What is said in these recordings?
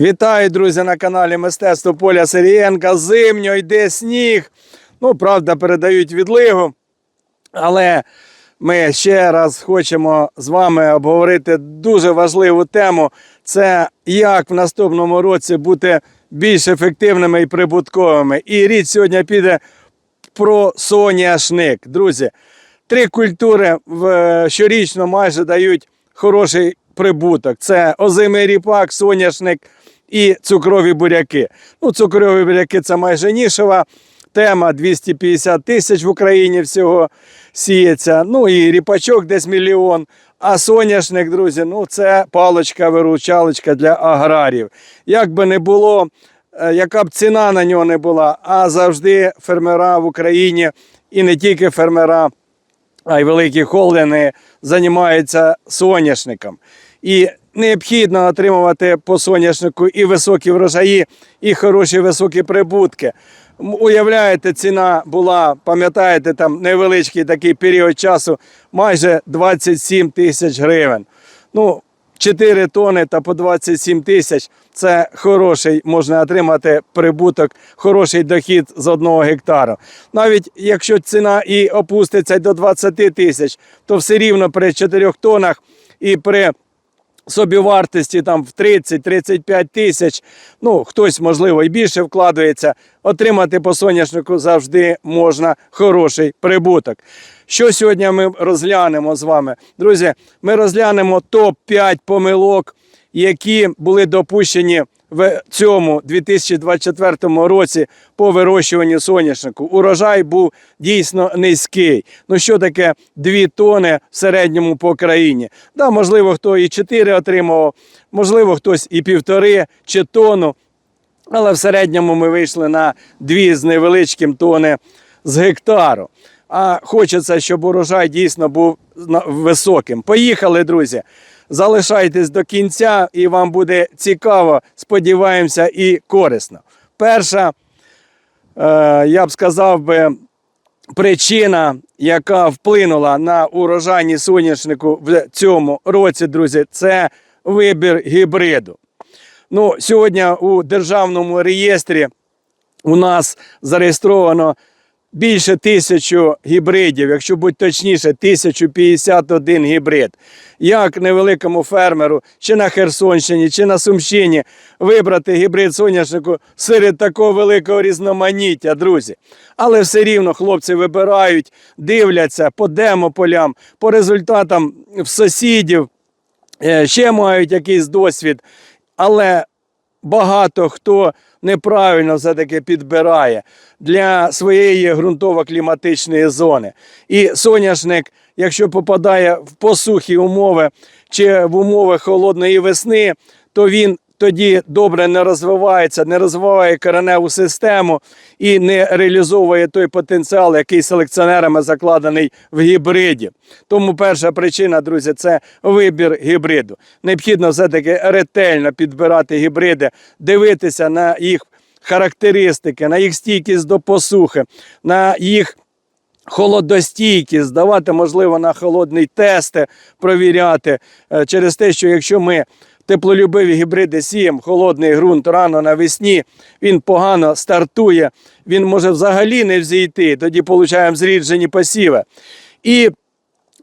Вітаю, друзі, на каналі Мистецтво Поля Сирієнка. Зимньо йде сніг. Ну, правда, передають відлигу. Але ми ще раз хочемо з вами обговорити дуже важливу тему. Це як в наступному році бути більш ефективними і прибутковими. І річ сьогодні піде про соняшник. Друзі, три культури в- щорічно майже дають хороший прибуток. Це озимий ріпак, соняшник і цукрові буряки. Ну, цукрові буряки це майже нішова тема. 250 тисяч в Україні всього сіється. Ну і ріпачок десь мільйон. А соняшник, друзі, ну це паличка-виручалочка для аграрів. Як би не було, е, яка б ціна на нього не була, а завжди фермера в Україні і не тільки фермера, а й великі холдинги займаються соняшником. І необхідно отримувати по соняшнику і високі врожаї, і хороші високі прибутки. Уявляєте, ціна була, пам'ятаєте, там невеличкий такий період часу, майже 27 тисяч гривень. Ну, 4 тони та по 27 тисяч це хороший, можна отримати прибуток, хороший дохід з одного гектару. Навіть якщо ціна і опуститься до 20 тисяч, то все рівно при 4 тонах і при собівартості там в 30-35 тисяч, ну хтось, можливо, і більше вкладається, отримати по соняшнику завжди можна хороший прибуток. Що сьогодні ми розглянемо з вами? Друзі, ми розглянемо топ-5 помилок, які були допущені в цьому 2024 році по вирощуванню соняшнику. Урожай був дійсно низький. Ну що таке 2 тони в середньому по країні? Да, можливо, хто і 4 отримував, можливо, хтось і півтори чи тону. Але в середньому ми вийшли на 2 з невеличким тони з гектару. А хочеться, щоб урожай дійсно був високим. Поїхали, друзі. Залишайтесь до кінця, і вам буде цікаво, сподіваємося, і корисно. Перша, е, я б сказав би, причина, яка вплинула на урожайність соняшнику в цьому році, друзі, це вибір гібриду. Ну, сьогодні у державному реєстрі у нас зареєстровано більше тисячу гібридів, якщо бути точніше, 1051 гібрид. Як невеликому фермеру, чи на Херсонщині, чи на Сумщині вибрати гібрид соняшнику серед такого великого різноманіття, друзі. Але все рівно хлопці вибирають, дивляться по демополям, по результатам в сусідів, е, ще мають якийсь досвід. Але багато хто неправильно все-таки підбирає для своєї ґрунтово-кліматичної зони. І соняшник, якщо попадає в посухі умови чи в умови холодної весни, то він тоді добре не розвивається, не розвиває кореневу систему і не реалізовує той потенціал, який селекціонерами закладений в гібриді. Тому перша причина, друзі, це вибір гібриду. Необхідно все-таки ретельно підбирати гібриди, дивитися на їх характеристики, на їх стійкість до посухи, на їх холодостійкість, здавати, можливо, на холодні тести, провіряти е, через те, що якщо ми теплолюбиві гібриди сіємо, холодний ґрунт рано навесні, він погано стартує, він може взагалі не взійти, тоді получаємо зріджені посіви. І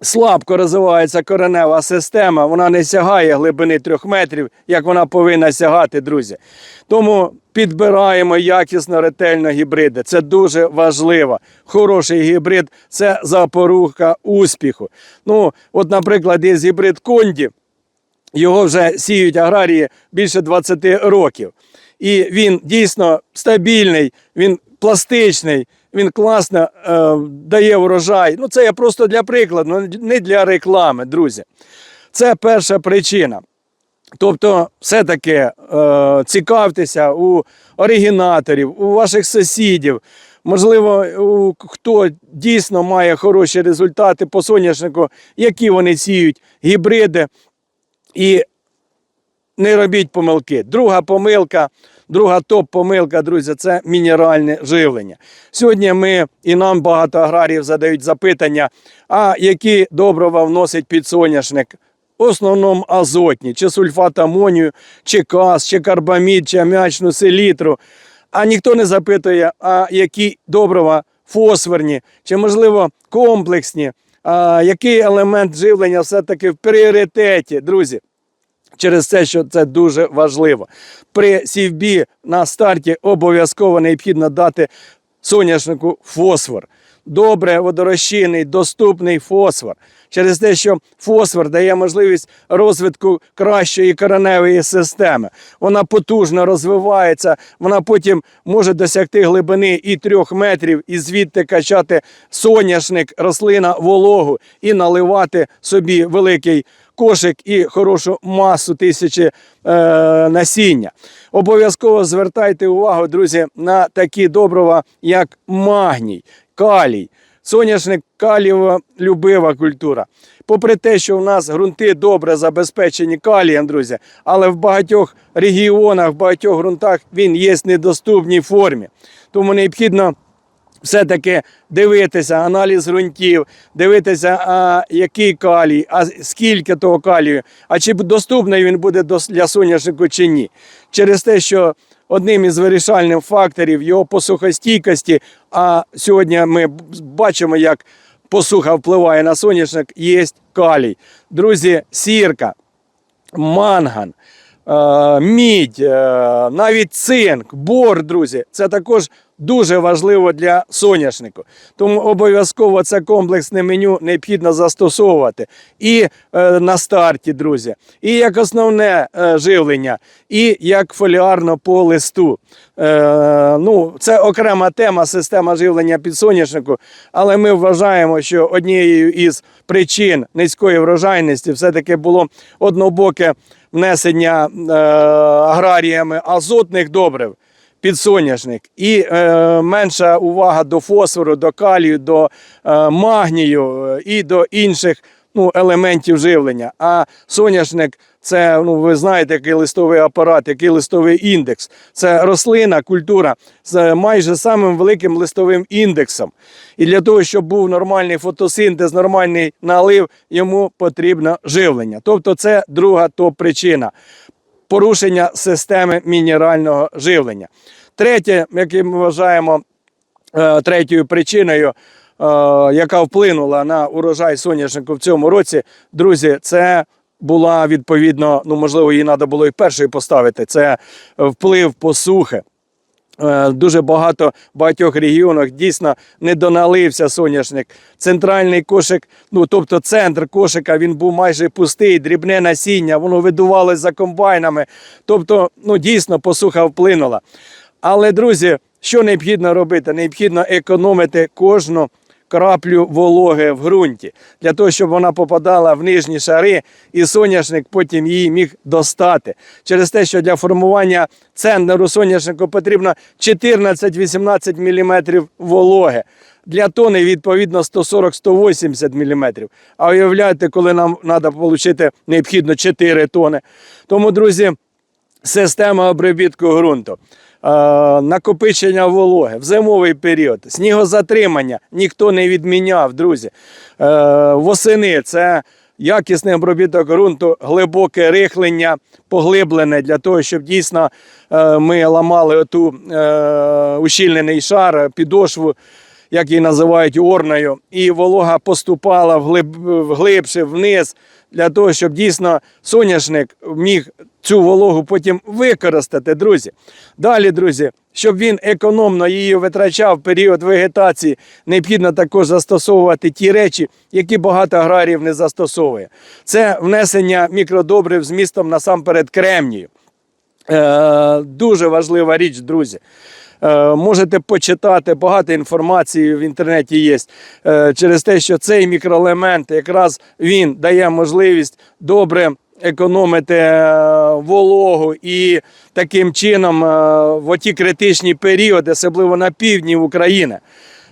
слабко розвивається коренева система, вона не сягає глибини трьох метрів, як вона повинна сягати, друзі. Тому підбираємо якісно, ретельно гібриди. Це дуже важливо. Хороший гібрид це запорука успіху. Ну, от, наприклад, є гібрид Конді. Його вже сіють аграрії більше 20 років. І він дійсно стабільний, він пластичний, він класно е, дає врожай. Ну, це я просто для прикладу, ну, не для реклами, друзі. Це перша причина. Тобто, все-таки е, цікавтеся у оригінаторів, у ваших сусідів. Можливо, хто дійсно має хороші результати по соняшнику, які вони сіють гібриди, і не робіть помилки. Друга помилка, друга топ-помилка, друзі, це мінеральне живлення. Сьогодні ми і нам багато аграріїв задають запитання, а які добрива вносить підсоняшник. в основному азотні, чи сульфат амонію, чи каз, чи карбамід, чи аміачну селітру. А ніхто не запитує, а які добрива фосфорні, чи можливо комплексні, а який елемент живлення все-таки в пріоритеті, друзі. Через те, що це дуже важливо. При сівбі на старті обов'язково необхідно дати соняшнику фосфор. Добре водорозчинний, доступний фосфор. Через те, що фосфор дає можливість розвитку кращої кореневої системи. Вона потужно розвивається, вона потім може досягти глибини і трьох метрів, і звідти качати соняшник, рослина вологу і наливати собі великий кошик і хорошу масу тисячі е, насіння. Обов'язково звертайте увагу, друзі, на такі добрива, як магній, калій. Соняшник калієва любива культура. Попри те, що в нас ґрунти добре забезпечені калієм, друзі, але в багатьох регіонах, в багатьох ґрунтах він є в недоступній формі. Тому необхідно все-таки дивитися аналіз ґрунтів, дивитися, а який калій, а скільки того калію, а чи доступний він буде для соняшнику чи ні. Через те, що одним із вирішальних факторів його посухостійкості, а сьогодні ми бачимо, як посуха впливає на соняшник, є калій. Друзі, сірка, манган, мідь, е, навіть цинк, бор, друзі, це також дуже важливо для соняшнику. Тому обов'язково це комплексне меню необхідно застосовувати і е, на старті, друзі, і як основне е, живлення, і як фоліарно по листу. Е, ну, це окрема тема, система живлення під соняшнику, але ми вважаємо, що однією із причин низької врожайності все-таки було однобоке внесення е, аграріями азотних добрив під соняшник і е, менша увага до фосфору, до калію, до е, магнію е, і до інших ну, елементів живлення. А соняшник це, ну, ви знаєте, який листовий апарат, який листовий індекс. Це рослина, культура з майже самим великим листовим індексом. І для того, щоб був нормальний фотосинтез, нормальний налив, йому потрібно живлення. Тобто, це друга топ-причина порушення системи мінерального живлення. Третє, яке ми вважаємо е, третьою причиною, яка вплинула на урожай соняшнику в цьому році, друзі, це була відповідно, ну можливо, її треба було і першою поставити. Це вплив посухи. Е, Дуже багато багатьох регіонах дійсно не доналився соняшник. Центральний кошик, ну тобто центр кошика, він був майже пустий, дрібне насіння, воно видувалося за комбайнами. Тобто, ну дійсно посуха вплинула. Але, друзі, що необхідно робити? Необхідно економити кожну краплю вологи в ґрунті для того, щоб вона попадала в нижні шари, і соняшник потім її міг достати. Через те, що для формування центру соняшнику потрібно 14-18 мм вологи. Для тони, відповідно, 140-180 мм. А уявляєте, коли нам треба отримати необхідно 4 тони. Тому, друзі, система обробітку ґрунту, накопичення вологи в зимовий період, снігозатримання ніхто не відміняв, друзі. Е, восени це якісний обробіток ґрунту, глибоке рихлення, поглиблене для того, щоб дійсно е, ми ламали оту е, ущільнений шар, підошву. Як її називають орною, і волога поступала вглиб, вглибше вниз для того, щоб дійсно соняшник міг цю вологу потім використати, друзі. Далі, друзі, щоб він економно її витрачав в період вегетації, необхідно також застосовувати ті речі, які багато аграріїв не застосовує. Це внесення мікродобрив з містом насамперед кремнію. Е, дуже важлива річ, друзі. Е, можете почитати багато інформації в інтернеті є е, через те, що цей мікроелемент якраз він дає можливість добре економити е, вологу і таким чином в оті критичні періоди, особливо на півдні України.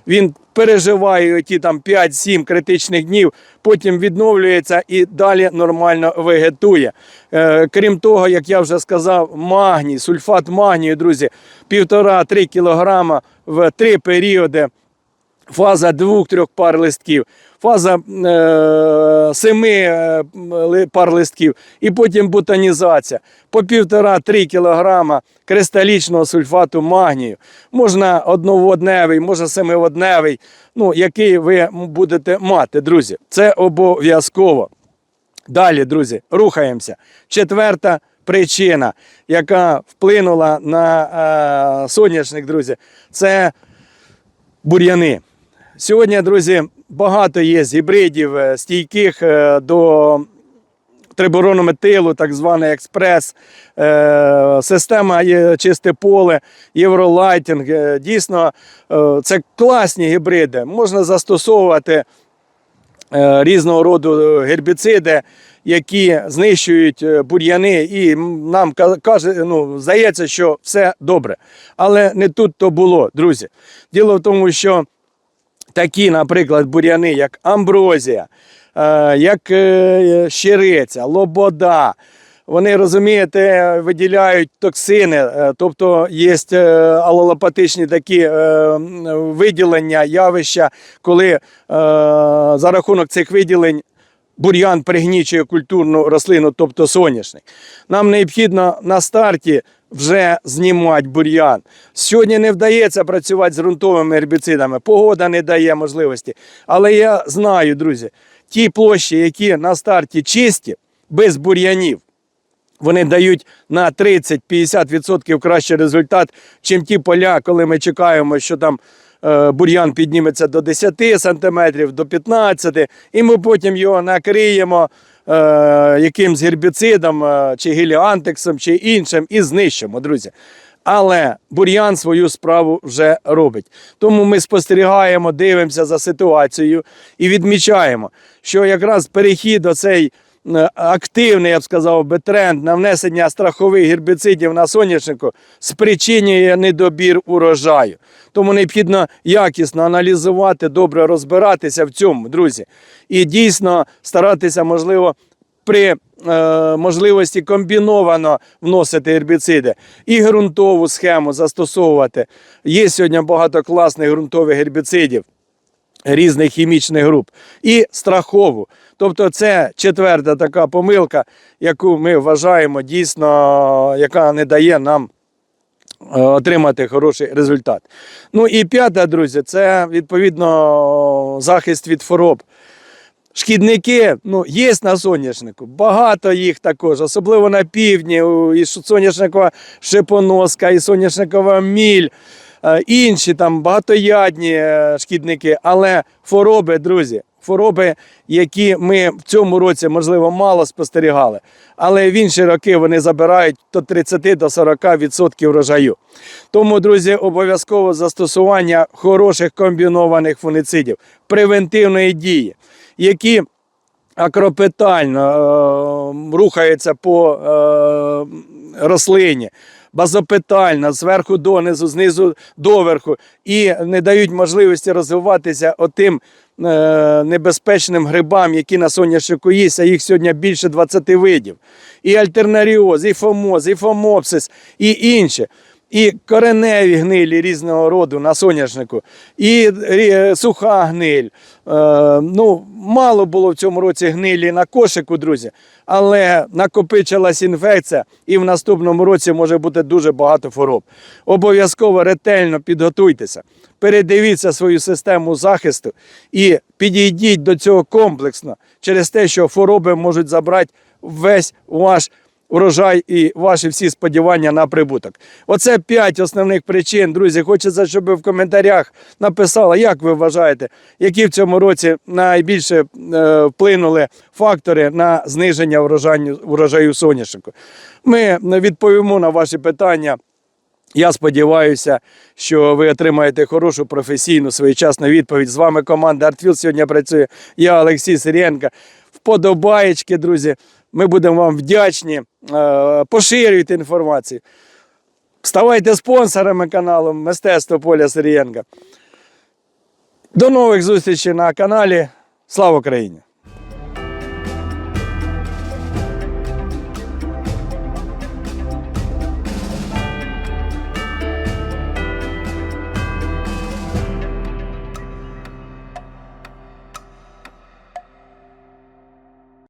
Він переживає ті там 5-7 критичних днів, потім відновлюється і далі нормально вегетує. Е, крім того, як я вже сказав, магній, сульфат магнію, друзі, 1,5-3 кілограма в три періоди. Фаза двох-трьох пар листків, фаза е, семи е, пар листків, і потім бутонізація по 1,5-3 кг кристалічного сульфату магнію. Можна одноводневий, може семиводневий, ну, який ви будете мати, друзі. Це обов'язково. Далі, друзі, рухаємося. Четверта причина, яка вплинула на е, соняшник, друзі, це бур'яни. Сьогодні, друзі, багато є гібридів е, стійких е, до триборонометилу, так званий експрес, е, система чисте поле, євролайтінг. Дійсно, це класні гібриди. Можна застосовувати різного роду гербіциди, які знищують бур'яни, і нам каже, ну, здається, що все добре. Але не тут то було, друзі. Діло в тому, що такі, наприклад, бур'яни, як амброзія, е, як е, щириця, лобода. Вони, розумієте, виділяють токсини, е, тобто є алолопатичні такі виділення, явища, коли за рахунок цих виділень бур'ян пригнічує культурну рослину, тобто соняшник. Нам необхідно на старті вже знімати бур'ян. Сьогодні не вдається працювати з ґрунтовими гербіцидами, погода не дає можливості. Але я знаю, друзі, ті площі, які на старті чисті, без бур'янів, вони дають на 30-50% кращий результат, чим ті поля, коли ми чекаємо, що там бур'ян підніметься до 10 см, до 15 і ми потім його накриємо е, якимсь гербіцидом, е, чи геліантексом, чи іншим, і знищимо, друзі. Але бур'ян свою справу вже робить. Тому ми спостерігаємо, дивимося за ситуацією і відмічаємо, що якраз перехід оцей е, активний, я б сказав, би тренд на внесення страхових гербіцидів на соняшнику спричинює недобір урожаю. Тому необхідно якісно аналізувати, добре розбиратися в цьому, друзі. І дійсно старатися, можливо, при е, можливості комбіновано вносити гербіциди і ґрунтову схему застосовувати. Є сьогодні багато класних ґрунтових гербіцидів різних хімічних груп і страхову. Тобто це четверта така помилка, яку ми вважаємо дійсно, яка не дає нам е, отримати хороший результат. Ну і п'яте, друзі, це відповідно захист від хвороб. Шкідники ну, є на соняшнику, багато їх також, особливо на півдні, і соняшникова шипоноска, і соняшникова міль, інші там багатоядні е, шкідники, але хвороби, друзі, хвороби, які ми в цьому році, можливо, мало спостерігали, але в інші роки вони забирають до 30 до 40% врожаю. Тому, друзі, обов'язково застосування хороших комбінованих фунгіцидів, превентивної дії, які акропетально е, рухаються по е, рослині, базопетально, зверху донизу, знизу доверху, і не дають можливості розвиватися отим е, небезпечним грибам, які на соняшнику є, а їх сьогодні більше 20 видів. І альтернаріоз, і фомоз, і фомопсис, і інші. І кореневі гнилі різного роду на соняшнику, і е, суха гниль. Е, ну, мало було в цьому році гнилі на кошику, друзі, але накопичилась інфекція, і в наступному році може бути дуже багато хвороб. Обов'язково ретельно підготуйтеся, передивіться свою систему захисту і підійдіть до цього комплексно через те, що хвороби можуть забрати весь ваш урожай і ваші всі сподівання на прибуток. Оце п'ять основних причин, друзі. Хочеться, щоб ви в коментарях написали, як ви вважаєте, які в цьому році найбільше е, вплинули фактори на зниження врожаю, врожаю соняшнику. Ми відповімо на ваші питання. Я сподіваюся, що ви отримаєте хорошу професійну своєчасну відповідь. З вами команда Артфіл сьогодні працює. Я Олексій Сиренко. Вподобаєчки, друзі. Ми будемо вам вдячні. Е, Поширюйте інформацію. Ставайте спонсорами каналу Мистецтво Поля Сирієнка. До нових зустрічей на каналі. Слава Україні!